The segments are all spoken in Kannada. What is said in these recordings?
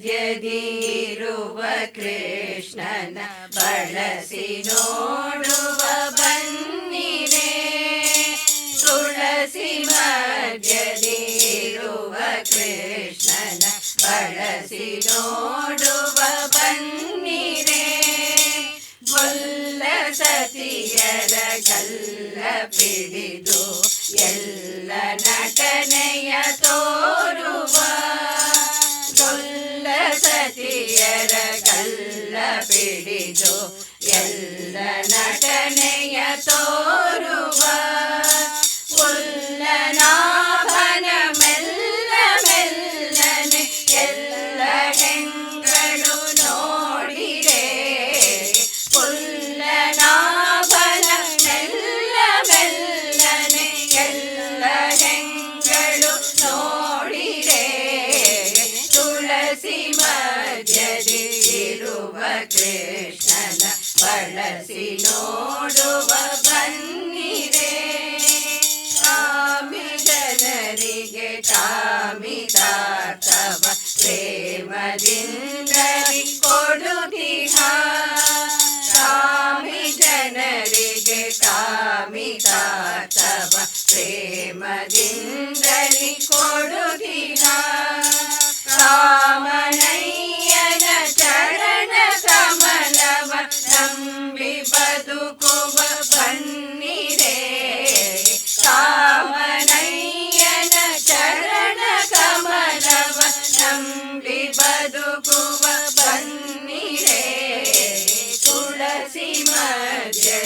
ಮಧ್ಯದಿರುವ ಕೃಷ್ಣನ ಬಳಸಿ ನೋಡುವ ಬನ್ನಿರೆ ತುಳಸಿ ಮಧ್ಯದಿರುವ ಕೃಷ್ಣನ ಬಳಸಿ ನೋಡುವ ಬನ್ನಿರೆ ಗೊಲ್ಲ ಸತಿಯರ ಗಲ್ಲ ಪಿಡಿದು ಎಲ್ಲ ನಟನೆಯ ತೋರುವ ಪಿಡಿದು ಎಲ್ಲ ನಟನೆಯ ತೋರುವ ಇರುವ ಕೃಷ್ಣನ ಬಳಸಿ ನೋಡುವ ಬನ್ನಿರೆ ಕಾಮಿ ಜನರಿಗೆ ಕಾಮಿತಾರ್ಥವ ಪ್ರೇಮದಿಂದಲಿ ಕೊಡುದಿಹ ಕಾಮಿ ಜನರಿಗೆ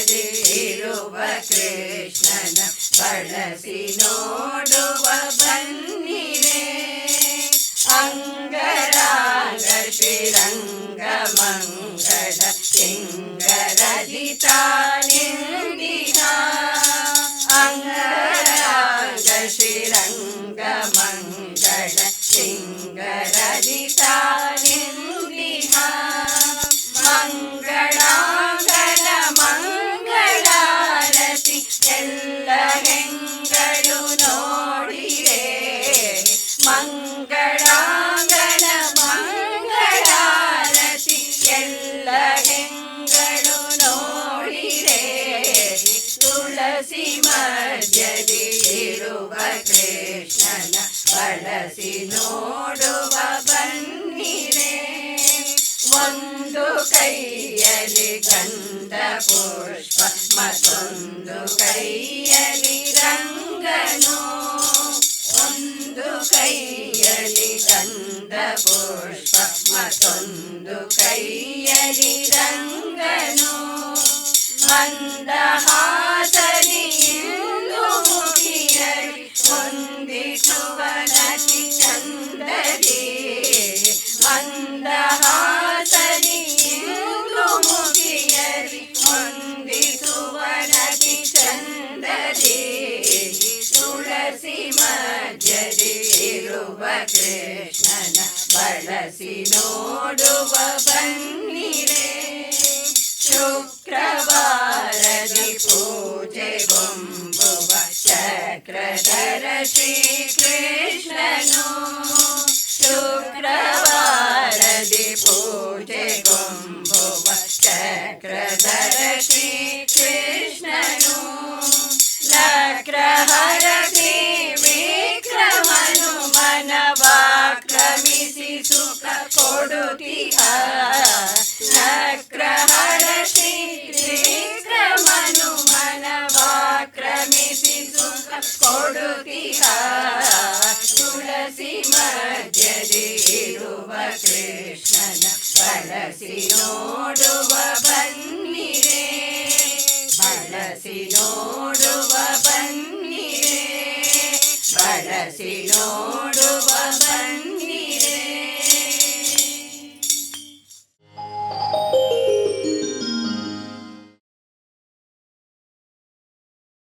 ಮಧ್ಯದಿರುವ ಕೃಷ್ಣನ ಬಳಸಿ ನೋಡುವ ಬನ್ನಿರೆ ಅಂಗರಾಗ ಶ್ರೀರಂಗ ಮಂಗಳ ಸಿಂಗರದಿತ ನಿಂದಿನ ಅಂಗರಾಗ ಶ್ರೀರಂಗ ಮಂಗಳಾಂಗನ ಮಂಗಳಾರತಿ ಎಲ್ಲ ಹೆಂಗಳು ನೋಡಿರೆ ತುಳಸಿ ಮಧ್ಯದಿ ಇರುವ ಕೃಷ್ಣನ ಬಳಸಿ ನೋಡುವ ಬನ್ನಿರೆ. ಒಂದು ಕೈಯಲ್ಲಿ ಗಂಧ ಪುಷ್ಪ, ಮತ್ತೊಂದು ಕೈಯಲ್ಲಿ ರಂಗನು. ಮತ್ತೊಂದು ಕೈಯಲ್ಲಿ ರಂಗನು ಮಂದಹಾಸರಿ ಇಂದು ಮುಗಿಯಲಿ, ಹೊಂದಿಸುವ ನಟಿ ಚಂದರಿ ಮಂದಹಾಸರಿ ಇಂದು ಮುಗಿಯಲಿ, ಹೊಂದಿಸುವ ನಟಿ ಚಂದರಿ ತುಳಸಿ ಮಧ್ಯದಿ ಇರುವ ಕೃಷ್ಣನ ಬಳಸಿ ನೋಡುವ ಬನ್ನಿರೆ ಶುಕ್ರವಾರದಿ ಪೂಜೆ ಗೊಂಬುವ ಚಕ್ರಧರ ಶ್ರೀಕೃಷ್ಣನು ಶುಕ್ರವಾರದಿ ಪೂಜೆ ಗೊಂಬುವ ಚಕ್ರಧರ ಶ್ರೀಕೃಷ್ಣನು ನಕ್ರಹರ ವಿಕ್ರಮನು ಸುಖ ಕೊಡುತ್ತಿಹ ನಕ್ರಹರ ಶ್ರೀ ವಿಕ್ರಮನು ಮನವಾಕ್ರಮಿಸಿ ಸುಖ ಕೊಡುತ್ತಿಹ ತುಳಸಿ ಮಧ್ಯದಿ ಇರುವ ಕೃಷ್ಣನ ಬಳಸಿ ನೋಡುವ ಬನ್ನಿರೆ ಬಳಸಿ ನೋಡುವ ಬನ್ನಿರೆ ಬಳಸಿ ನೋಡುವ